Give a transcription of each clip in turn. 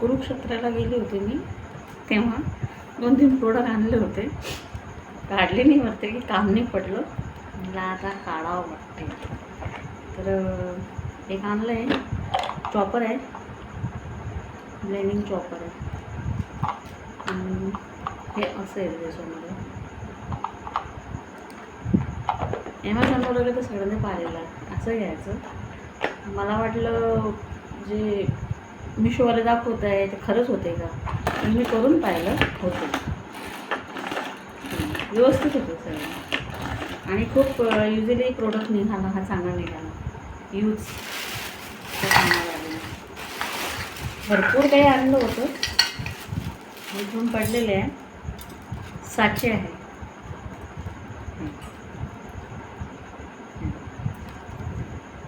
कुरुक्षेत्राला गेले होते मी. तेव्हा दोन तीन प्रोडक्ट आणले होते. काढले नाही वाटते की काम नाही पडलं. मला आता काढावं वाटते तर एक आणलं आहे चॉपर आहे. ब्लेंडिंग चॉपर आहे. आणि हे असं आहे त्याच्यामध्ये. ॲमेझॉन वगैरे तर सगळ्यांनी पाहिलेलं आहे. असं घ्यायचं. मला वाटलं जे मिशोवाले दाखवत आहे ते खरंच होते का? मी करून पाहिलं होते व्यवस्थित होते सगळं. आणि खूप युजली प्रोडक्ट निघाला हा चांगला निघाला. यूज भरपूर काही आणलं होतं. इथून पडलेले आहे. सातशे आहे.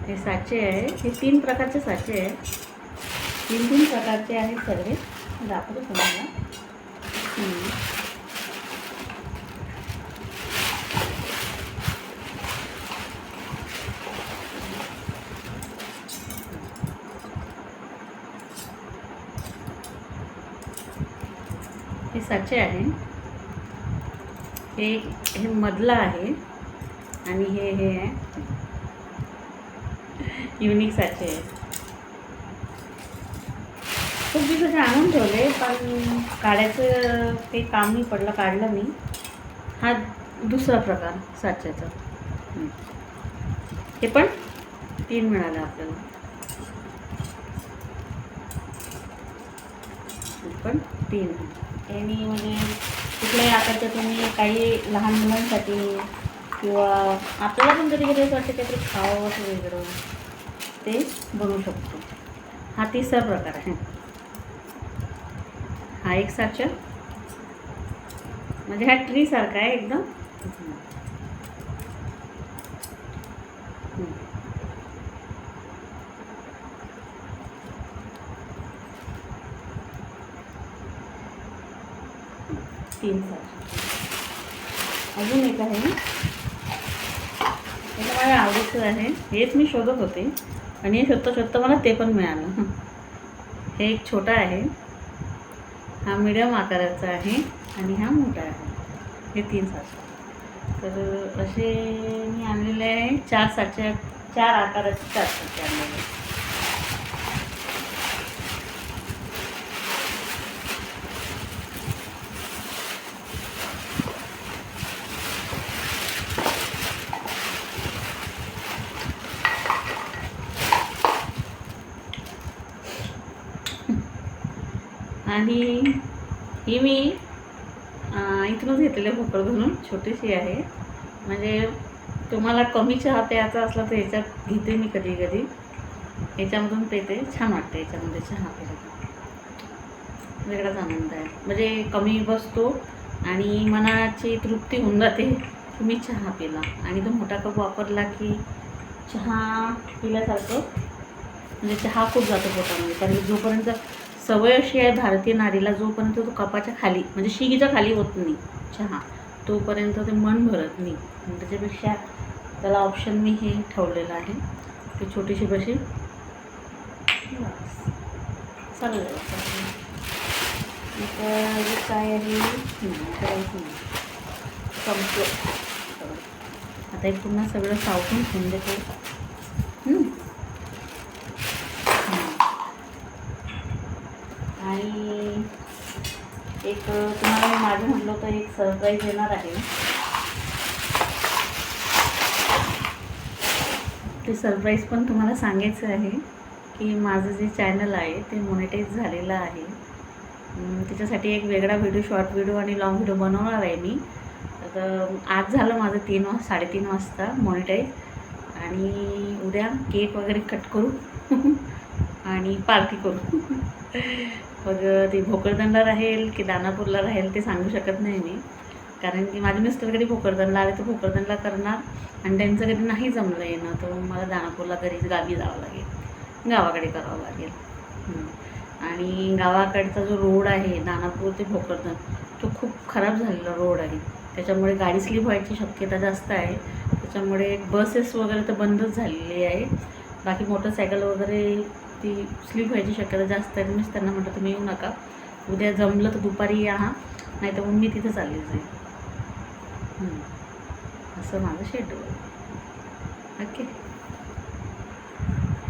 हे साचे आहे. हे तीन प्रकारचे साचे आहे. तीन तीन प्रकारचे आहेत सगळे दाखवतो तुम्हाला. हे साचे आहे हे हे मधलं आहे आणि हे हे आहे. युनिक साचे आहे खूप दिवस आणून ठेवले पण काढायचं काही काम नाही पडलं काढलं मी. हा दुसरा प्रकार साच्याचा. ते हे पण तीन मिळालं आपल्याला. पण तीन. यांनी म्हणजे कुठल्याही आकारच्या तुम्ही काही लहान मुलांसाठी किंवा आपल्याला पण कधी कधी असं वाटतं काहीतरी खावं असं वेगळं. ते बनवू शकतो. हा तिसरा प्रकार आहे. हा एक साचा. म्हणजे हा ट्री सारखा आहे एकदम. तीन साचा. अजून एक आहे. हे माझ्या आवडीचं आहे. हेच मी शोधत होते. आणि हे शोधता शोधता मला ते पण मिळालं. हे एक छोटा आहे. हा मिडियम आकाराचा आहे आणि हा मोठा आहे. हे तीन साचे. तर असे मी आणलेले आहे. चार साचे चार आकाराचे चार साचे आणलेले आणि ही मी इथूनच घेतलेले आहे भोकर घालून छोटीशी आहे. म्हणजे तुम्हाला कमी चहा प्यायचा असला तर ह्याच्यात घेते मी कधी कधी. याच्यामधून पेते छान वाटते याच्यामध्ये चहा प्यायला वेगळाच आनंद आहे. म्हणजे कमी बसतो आणि मनाची तृप्ती होऊन जाते की मी चहा पिला. आणि तो मोठा कप वापरला की चहा पिल्यासारखं म्हणजे चहा खूप जातो पोटामध्ये. कारण जोपर्यंत सवय अशी आहे भारतीय नारीला जोपर्यंत तो कपाच्या खाली म्हणजे शिगीच्या खाली होत नाही चहा तोपर्यंत ते मन भरत नाही. त्याच्यापेक्षा त्याला ऑप्शन मी हे ठेवलेलं आहे. ती छोटीशी कशी चालेल काय आहे? संपलं. आता हे पुन्हा सगळं सावटून ठेवून देते हं. हं. आणि एक तुम्हाला मी म्हटलं तर एक सरप्राईज येणार आहे. ते सरप्राईज पण तुम्हाला सांगायचं आहे की माझं जे चॅनल आहे ते मोनिटाईज झालेलं आहे. त्याच्यासाठी एक वेगळा व्हिडिओ शॉर्ट व्हिडिओ आणि लॉंग व्हिडिओ बनवणार आहे मी. तर आज झालं माझं तीन वाज साडेतीन वाजता मॉनिटाईज आणि उद्या केक वगैरे कट करू. आणि पार्टी करू. मग ते भोकरदनला राहील की दानापूरला राहील ते सांगू शकत नाही मी. कारण की माझे मिस्टर कधी भोकरदनला आले तर भोकरदनला करणार. आणि त्यांचं कधी नाही जमलं येणं तर मला दानापूरला घरी गावी जावं लागेल. गावाकडे करावं लागेल. आणि गावाकडचा जो रोड आहे दानापूर ते भोकरदन तो खूप खराब झालेला रोड आहे. त्याच्यामुळे गाडी स्लिप व्हायची शक्यता जास्त आहे. त्याच्यामुळे बसेस वगैरे तर बंदच झालेली आहे. बाकी मोटरसायकल वगैरे ती स्लीप व्हायची शक्यता जास्त आहे मीच त्यांना म्हटलं तुम्ही येऊ नका. उद्या जमलं तर दुपारी या नाही तर मग मी तिथं चालली जाईल असं माझं शेड्यूल ओके